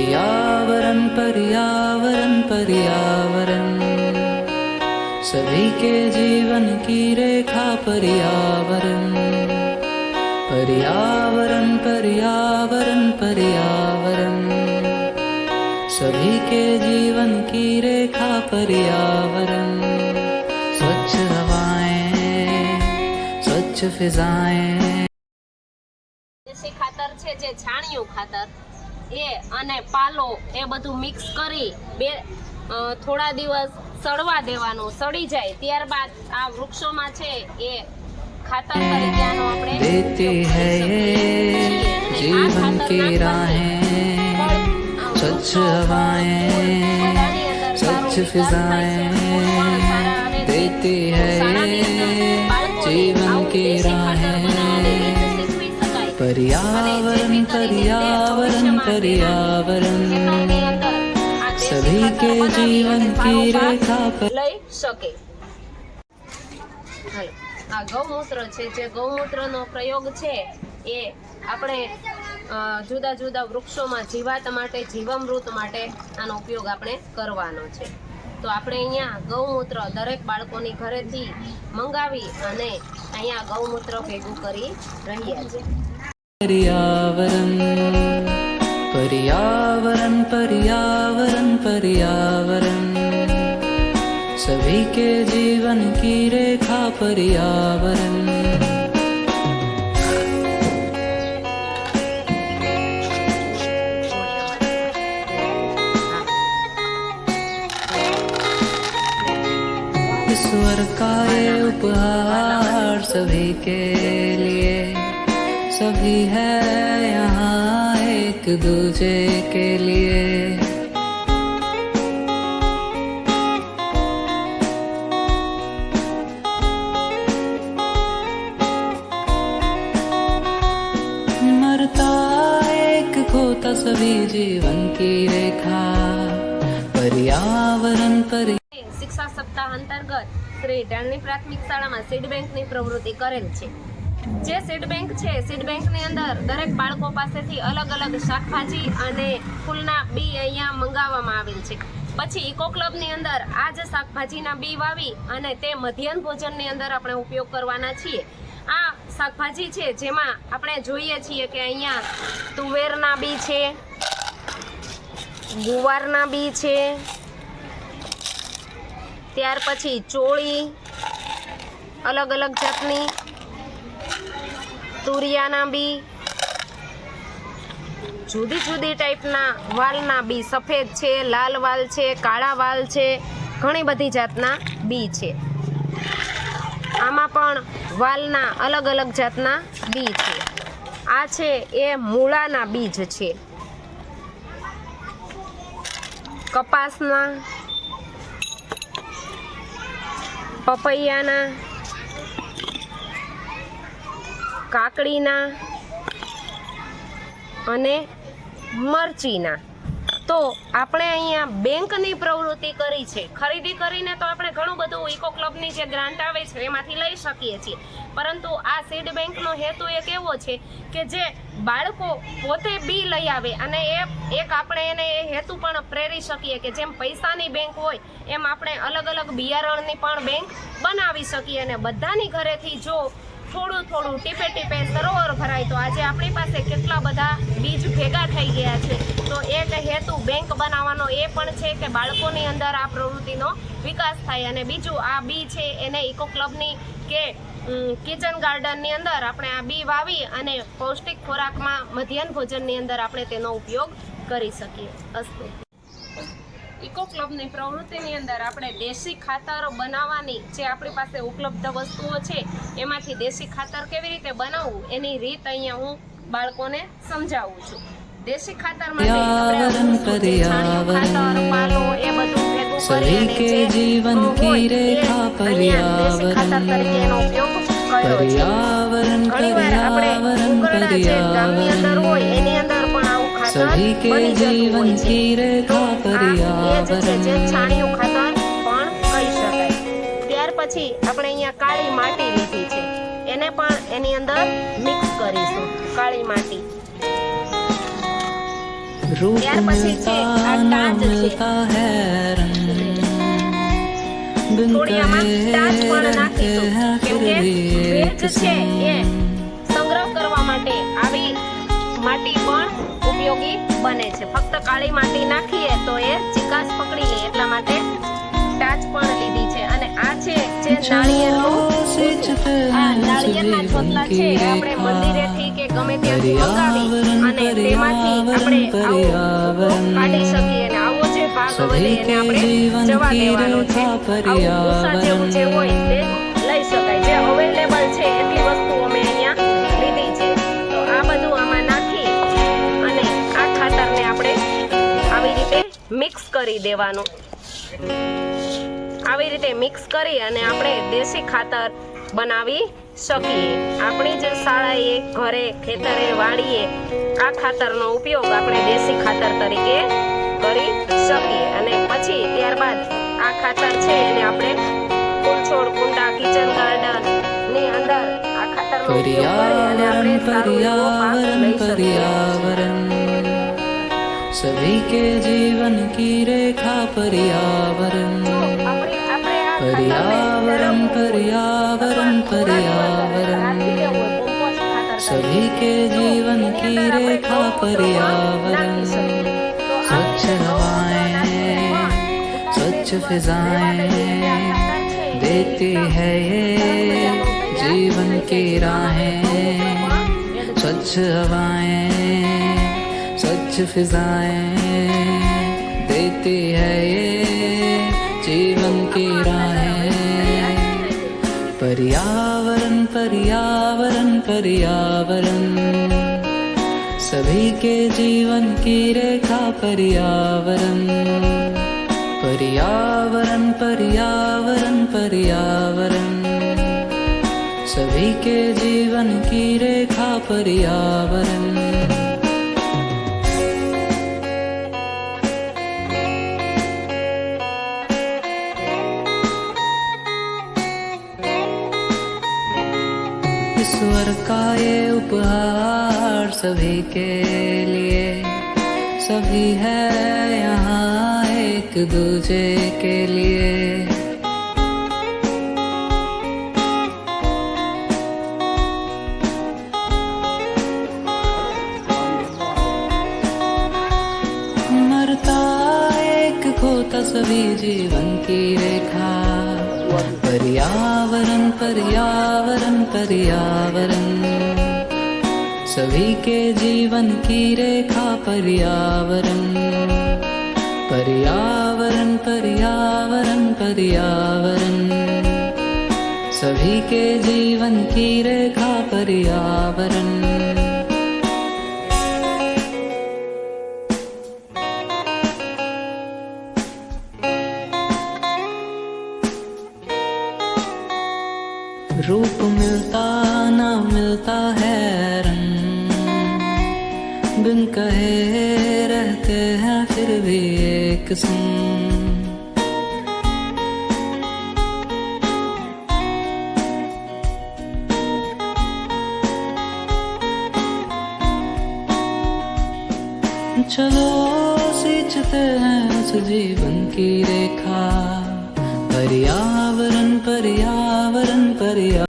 पर्यावरण सभी के जीवन की रेखा पर्यावरण पर्यावरण पर्यावरण पर्यावरण सभी के जीवन की रेखा पर्यावरण स्वच्छ हवाएं स्वच्छ फिजाएं દેશી ખાતર છે જે છાણિયું ખાતર એ અને પાલો એ બધું મિક્સ કરી બે થોડા દિવસ સડવા દેવાનું. સડી જાય. ત્યારબાદ આ વૃક્ષોમાં છે એ ખાતર તરીકે આનો આપણે દેતી હૈ જીવન કી રાહેं સ્વચ્છ હવાએं જીવન કી રાહેं. पर्यावरण पर्यावरण पर्यावरण सभी के जीवन की रेखा पर લઈ શકે હાલો આ ગૌમૂત્ર છે જે ગૌમૂત્રનો પ્રયોગ છે એ આપણે અ, જુદા જુદા વૃક્ષોમાં જીવાત માટે જીવામૃત માટે આનો ઉપયોગ આપણે કરવાનો છે તો આપણે અહીંયા ગૌમૂત્ર દરેક બાળકોની ઘરેથી મંગાવી અને અહીંયા ગૌમૂત્ર ભેગું કરી રહ્યા છે पर्यावरण पर्यावरण पर्यावरण पर्यावरण सभी के जीवन की रेखा पर्यावरण ईश्वर का ये उपहार सभी के लिए सभी है यहाँ एक दूजे के लिए मरता एक खोता सभी जीवन की रेखा पर्यावरण पर શિક્ષા સપ્તાહ અંતર્ગત શ્રી ઢાલની પ્રાથમિક શાળામાં સીડ બેંકની પ્રવૃત્તિ કરેલ છે જે સીડ બેંક છે, સીડ બેંકની અંદર દરેક બાળકો પાસેથી અલગ અલગ શાકભાજી અને ફૂલના બી અહીંયા મંગાવવામાં આવેલ છે. પછી ઇકો ક્લબની અંદર આ જ શાકભાજીના બી વાવી અને તે મધ્યાહન ભોજનની અંદર આપણે ઉપયોગ કરવાના છીએ. આ શાકભાજી છે, જેમાં આપણે જોઈએ છીએ કે અહીંયા તુવેરના બી છે, ગુવારના બી છે, ત્યાર પછી ચોળી અલગ અલગ જાતની તુરિયાના બી, જુદી જુદી ટાઈપના વાલના બી, સફેદ છે, લાલ વાલ છે, કાળા વાલ છે, ઘણી બધી જાતના બી છે. આમાં પણ વાલના અલગ અલગ જાતના બી છે. આ છે એ મૂળાના બીજ છે. કપાસના, પપૈયાના કાકડીના અને મરચીના. તો આપણે અહીંયા બેંકની પ્રવૃત્તિ કરી છે. ખરીદી કરીને તો આપણે ઘણું બધું ઇકો ક્લબની જે ગ્રાન્ટ આવે છે એમાંથી લઈ શકીએ છીએ. પરંતુ આ સીડ બેંકનો હેતુ એક એવો છે કે જે બાળકો પોતે બી લઈ આવે અને એ એક આપણે એને એ હેતુ પણ પ્રેરી શકીએ કે જેમ પૈસાની બેંક હોય, એમ આપણે અલગ અલગ બિયારણની પણ બેંક બનાવી શકીએ અને બધાની ઘરેથી જો થોડું થોડું ટીપે ટીપે સરોવર ભરાય. તો આજે આપણી પાસે કેટલા બધા બીજ ભેગા થઈ ગયા છે. તો એક હેતુ બેંક બનાવવાનો એ પણ છે કે બાળકોની અંદર આ પ્રવૃત્તિનો વિકાસ થાય અને બીજું આ બી છે એને ઇકો ક્લબની કે કિચન ગાર્ડનની અંદર આપણે આ બી વાવી અને પૌષ્ટિક ખોરાકમાં મધ્યાહન ભોજનની અંદર આપણે તેનો ઉપયોગ કરી શકીએ. અસ્તુ. ઇકો ક્લબની પ્રવૃત્તિની અંદર આપણે દેશી ખાતરો બનાવવાની જે આપણી પાસે ઉપલબ્ધ વસ્તુઓ છે એમાંથી દેશી ખાતર કેવી રીતે બનાવવું એની રીત અહીંયા હું બાળકોને સમજાવું છું. દેશી ખાતરમાં ખાતર પાલો એ બધું સરી કે જીવન કી રેખા પર્યાવરણ. પર્યાવરણ પર્યાવરણ પર્યાવરણ સભી કે જીવન કી રેખા પર આવરણ છાણિયું ખાતર પણ કહી શકાય ત્યાર પછી આપણે અહીંયા કાળી માટી લીધી છે। એને પણ એની અંદર મિક્સ કરીશું કાળી માટી। ત્યાર પછી છે આ ટાંચ છે। થોડી આમાં ટાંચ પણ નાખીશું કેમ કે વેજ છે બને છે. ફક્ત કાળી માટી નાખીએ તો એ ચિકાસ પકડી લે એટલા માટે ટાચ પણ લીધી છે. અને આ છે જે મંદિરેથી કે ગમે ત્યાંથી તેમાંથી આપણે કાઢી શકીએ અને આવો જે ભાગ એને આપણે જવા દેવાનો છે. લઈ શકાય. જે અવેલેબલ છે એટલી વસ્તુ અમે મિક્સ કરી દેવાનું. આવી રીતે મિક્સ કરી અને આપણે દેશી ખાતર બનાવી શકીએ. આપણી જે શાળાએ, ઘરે, ખેતરે વાડીએ આ ખાતરનો ઉપયોગ આપણે દેશી ખાતર તરીકે કરી શકીએ. અને પછી ત્યારબાદ આ ખાતર છે એને આપણે ફૂલ છોડ કુંડા, કિચન ગાર્ડનની અંદર આ ખાતરનો ઉપયોગ કરી અને આપણે પર્યાવરણ પર્યાવરણ. सभी के जीवन की रेखा पर्यावरण पर्यावरण पर्यावरण पर्यावरण सभी के जीवन की रेखा पर्यावरण स्वच्छ हवाएं स्वच्छ फिजाएं देती है ये जीवन की राहें स्वच्छ हवाएं फिजाएं देती है ये जीवन की राहें पर्यावरण पर्यावरण पर्यावरण सभी के जीवन की रेखा पर्यावरण पर्यावरण पर्यावरण पर्यावरण सभी के जीवन की रेखा पर्यावरण उपहार सभी के लिए। सभी है यहाँ एक दूजे के लिए। मरता एक खोता सभी जीवन की रेखा। पर्यावरण पर्यावरण पर्यावरण सभी के जीवन की रेखा पर्यावरण पर्यावरण पर्यावरण पर्यावरण सभी के जीवन की रेखा पर्यावरण रूप मिलता, ना मिलता है रंग। बिन कहे रहते हैं फिर भी एक सुन चलो सींचते हैं उस जीवन की रेखा। பரியாவரன் பரியாவரன் பரியா